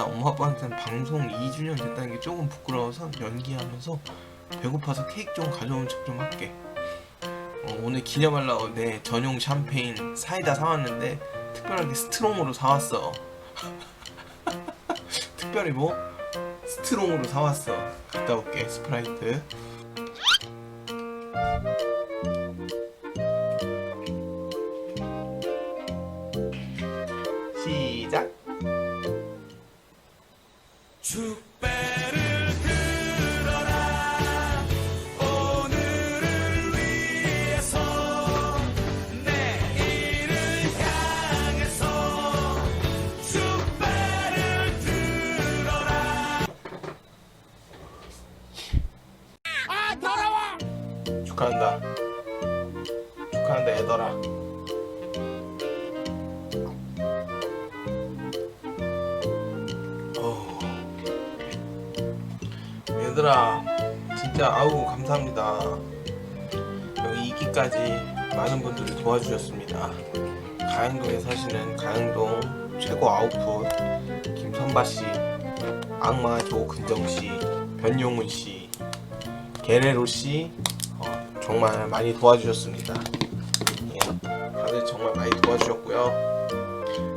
일단 엄마 아빠한테는 방송 2주년 됐다는 게 조금 부끄러워서 연기하면서 배고파서 케이크 좀 가져온 척좀 할게. 어, 오늘 기념하려고 내 전용 샴페인 사이다 사왔는데 특별하게 스트롱으로 사왔어. 특별히 뭐 스트롱으로 사왔어. 갔다 올게 스프라이트. 얘들아, 진짜 아우 감사합니다. 여기 이기까지 많은 분들이 도와주셨습니다. 가양동에 사시는 가양동 최고 아웃풋 김선바 씨, 악마 조근정 씨, 변용훈 씨, 게레로 씨, 어, 정말 많이 도와주셨습니다. 예, 다들 정말 많이 도와주셨고요.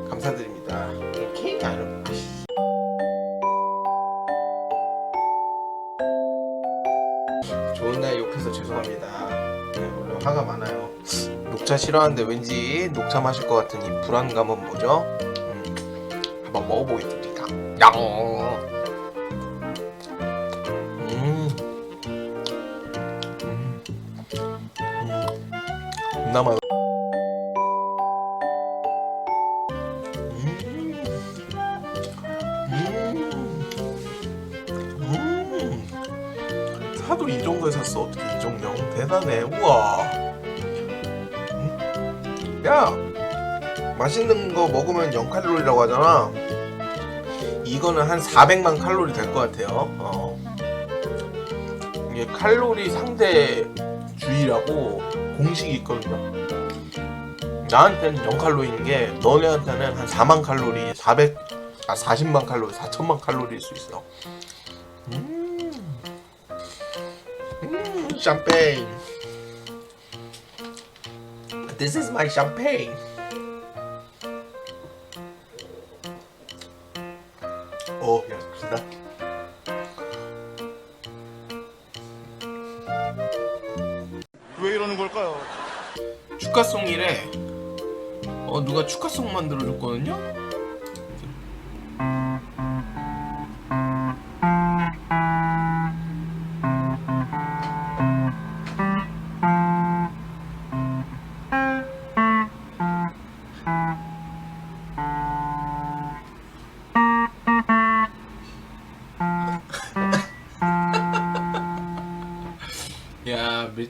감사드립니다. 화가 많아요. 녹차 싫어하는데 왠지 녹차 마실 것 같은 이 불안감은 뭐죠? 음, 한번 먹어보겠습니다. 양. 음. 나만 음. 사도 이 정도에 샀어 어떻게 이종용 대단해 우와 음. 야 맛있는 거 먹으면 0칼로리라고 하잖아 이거는 한 400만 칼로리 될 것 같아요 어. 이게 칼로리 상대 주의라고 공식이 있거든요 나한테는 0칼로리인 게 너네한테는 한 4만 칼로리, 400, 아 40만 칼로리, 4천만 칼로리일 수 있어. 음, 음, 샴페인. This is my champagne. 오, 야, 크다. 왜 이러는 걸까요? 축하송 이래. 어 누가 축하송 만들어 줬거든요.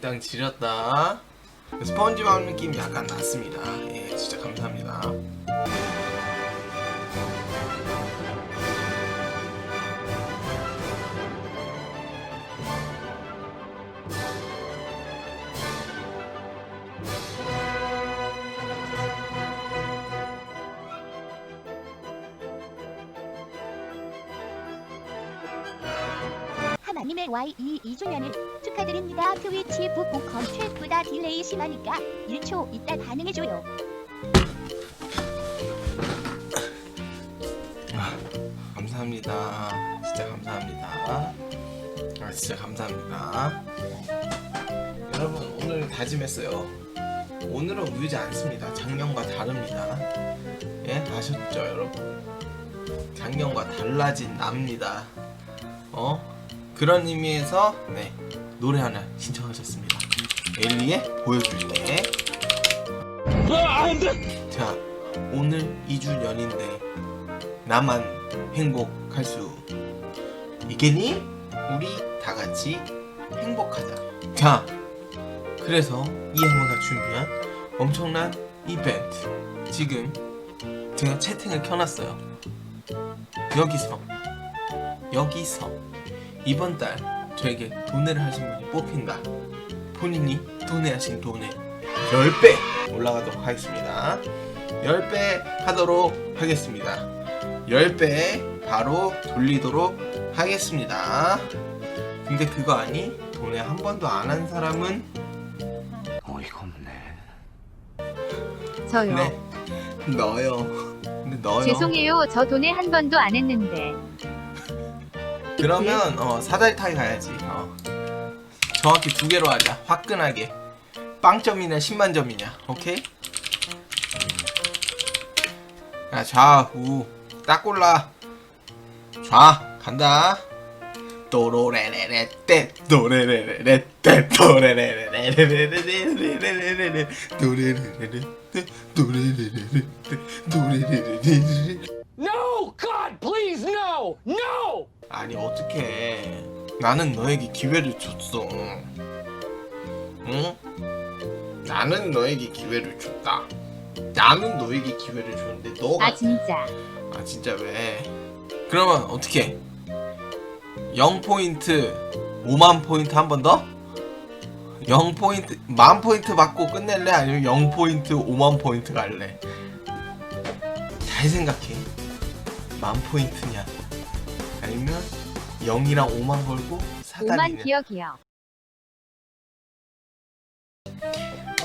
야 밀당 지렸다. 스펀지밥 느낌이 약간 났습니다. 예, 진짜 감사합니다. 하나님의 Y2 2주년을 축하드립니다. 트위치 북보컴 쉘프다 딜레이 심하니까 1초 이따 반응해줘요. 감사합니다. 진짜 감사합니다. 아, 진짜 감사합니다. 여러분 오늘 다짐했어요. 오늘은 우유지 않습니다. 작년과 다릅니다. 예, 아셨죠, 여러분? 작년과 달라진 납니다. 어? 그런 의미에서 네 노래 하나 신청하셨습니다. 엘리의 보여줄게. 자, 오늘 2주년인데 나만 행복할 수 있겠니? 우리 다 같이 행복하자. 자, 그래서 이 영화가 준비한 엄청난 이벤트. 지금 제가 채팅을 켜놨어요. 여기서, 여기서 이번 달 저에게 돈을 하신 분이 뽑힌다. 본인이 돈내하신 돈의 10배 올라가도록 하겠습니다. 10배 하도록 하겠습니다. 10배 바로 돌리도록 하겠습니다. 근데 그거 아니? 돈에 한 번도 안 한 사람은 어이가 없네. 저요. 네 너요. 근데 너요. 죄송해요. 저 돈에 한 번도 안 했는데. 그러면 어, 사다리 타기 가야지. 어. 정확히 두 개로 하자. 화끈하게. 빵점이냐 10만 점이냐. 오케이? 야 좌우 딱 골라. 좌 간다. 또로레레레 떼 또레레레레 떼 또레레레레레레레레레레레레 또레레레레 떼 또레레레레 떼 또레레레레레 No! 아니 어떻게 나는 너에게 기회를 줬어 응? 나는 너에게 기회를 줬다 나는 너에게 기회를 줬는데 너가 아 진짜. 아 진짜 왜 그러면 어떻게 0포인트 5만 포인트 한 번 더? 0포인트 만 포인트 받고 끝낼래? 아니면 0포인트 5만 포인트 갈래? 잘 생각해 만 포인트냐 아니면 0이랑 5만 걸고 5만 사다리냐 기억이요.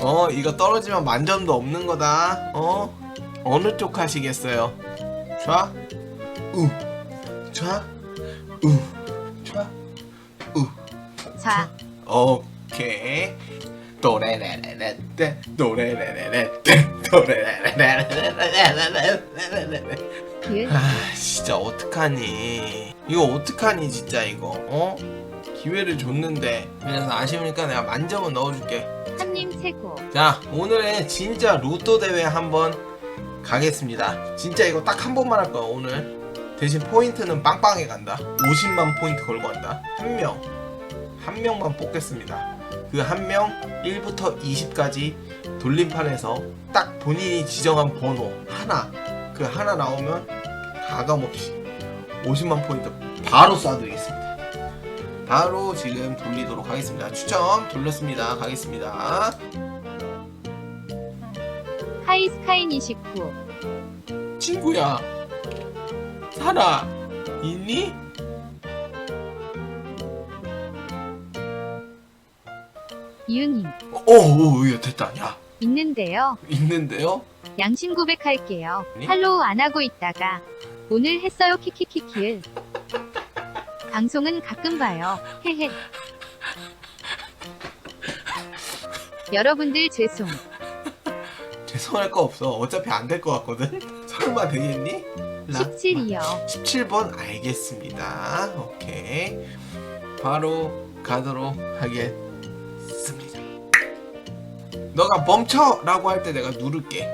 어 이거 떨어지면 만점도 없는 거다. 어? 어느 쪽 하시겠어요? 좌? 우. 좌? 우. 좌? 우. 자, 오케이. 또레레레레떼 또레레레레떼 또레레레레레레레레레레 그아 진짜 어떡하니 이거 어떡하니 진짜 이거? 어? 기회를 줬는데. 그래서 아쉬우니까 내가 만점은 넣어줄게. 한님 최고. 자 오늘의 진짜 로또 대회 한번 가겠습니다. 진짜 이거 딱 한 번만 할 거야 오늘. 대신 포인트는 빵빵해 간다. 50만 포인트 걸고 간다. 한 명. 한 명만 뽑겠습니다. 그 한 명 1부터 20까지 돌림판에서 딱 본인이 지정한 번호 하나 그 하나 나오면 가감없이 50만 포인트 바로 쏴드리겠습니다 바로 지금 돌리도록 하겠습니다 추첨 돌렸습니다 가겠습니다 하이스카인 29. 친구야 살아 있니? 이응님. 오 오 야 됐다 야 있는데요. 있는데요? 양심 고백할게요. 네? 할로우 안 하고 있다가 오늘 했어요 키키키키을. 방송은 가끔 봐요. 헤헤. 여러분들 죄송. 죄송할 거 없어 어차피 안 될 거 같거든 설마 되겠니? 17이요. 17번 알겠습니다 오케이 바로 가도록 하겠습니다 너가 멈춰! 라고 할 때 내가 누를게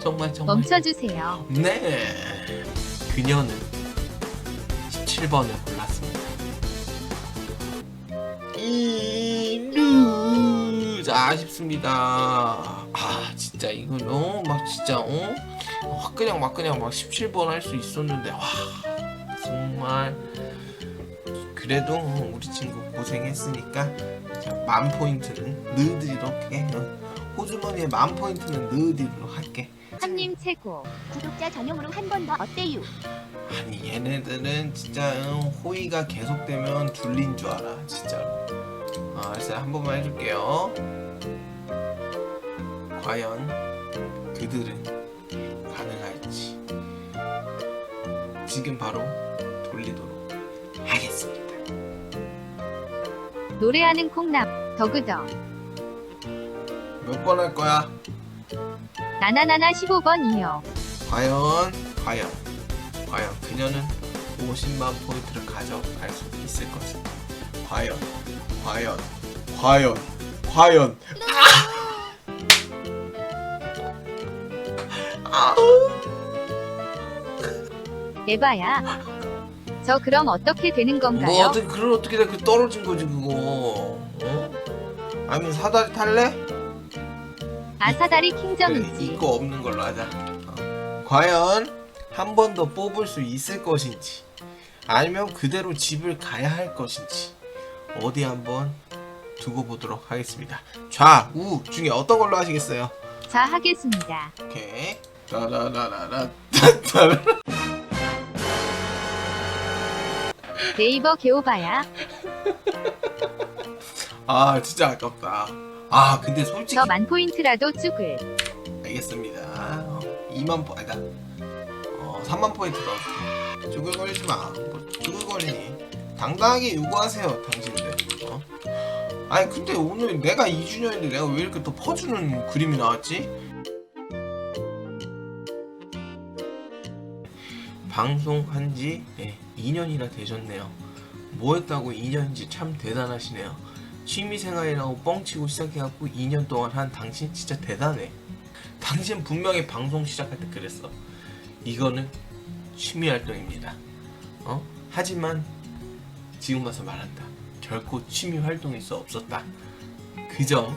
정말 정말 멈춰주세요. 네. 그녀는 17번을 골랐습니다. 이루 자 아쉽습니다. 아 진짜 이거 너무 막 진짜 어? 확 그냥 막 그냥 막 17번 할 수 있었는데 와 정말 그래도 우리 친구 고생했으니까 자, 만 포인트는 넣어드리도록 해. 어, 호주머니에 만 포인트는 넣어드리도록 할게. 한님 최고. 구독자 전용으로 한 번 더 어때요? 아니 얘네들은 진짜 응, 호의가 계속되면 둘린 줄 알아 진짜로 아 그래서 한 번만 해줄게요 과연 그들은 가능할지 지금 바로 돌리도록 하겠습니다 노래하는 콩남. 더그더. 몇번 할 거야? 나나나나 15번이요. 과연 과연 과연 그녀는 50만 포인트를 가져갈 수 있을 것인가 과연 과연 과연 과연 아! 에바야. 저 그럼 어떻게 되는 뭐 건가요? 어떻게 그걸 어떻게 돼그 떨어진 거지 그거 어? 아니면 사다리 탈래? 아사다리 그래, 킹정이지. 있고 없는 걸로 하자. 어. 과연 한 번 더 뽑을 수 있을 것인지, 아니면 그대로 집을 가야 할 것인지, 어디 한번 두고 보도록 하겠습니다. 좌우 중에 어떤 걸로 하시겠어요? 자 하겠습니다. 오케이. 따라라라라 따따라. 네이버 개오바야. 아 진짜 아깝다 아 근데 솔직히 저 만 포인트라도 쭈글. 알겠습니다 어, 2만 포 아니다 어 3만 포인트 넣어줄게 쭈글거리지 마 뭐, 쭈글거리니 당당하게 요구하세요 당신들 어? 아니 근데 오늘 내가 2주년인데 내가 왜 이렇게 또 퍼주는 그림이 나왔지? 방송한 지 네, 2년이나 되셨네요. 뭐 했다고 2년인지 참 대단하시네요. 취미생활이라고 뻥치고 시작해갖고 2년 동안 한 당신 진짜 대단해. 당신 분명히 방송 시작할 때 그랬어. 이거는 취미 활동입니다. 어? 하지만 지금 와서 말한다. 결코 취미 활동일 수 없었다. 그 점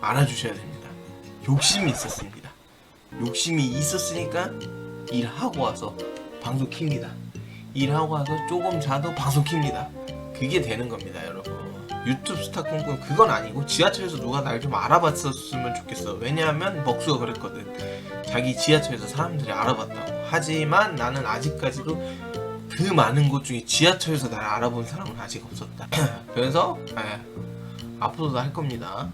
알아주셔야 됩니다. 욕심이 있었습니다. 욕심이 있었으니까 일하고 와서 방송 킵니다. 일하고 와서 조금 자도 방송 킵니다. 그게 되는 겁니다, 여러분. 유튜브 스타 꿈꾸는 그건 아니고 지하철에서 누가 날 좀 알아봤었으면 좋겠어. 왜냐하면 먹수가 그랬거든. 자기 지하철에서 사람들이 알아봤다고. 하지만 나는 아직까지도 그 많은 곳 중에 지하철에서 나를 알아본 사람은 아직 없었다. 그래서 예, 앞으로도 할 겁니다.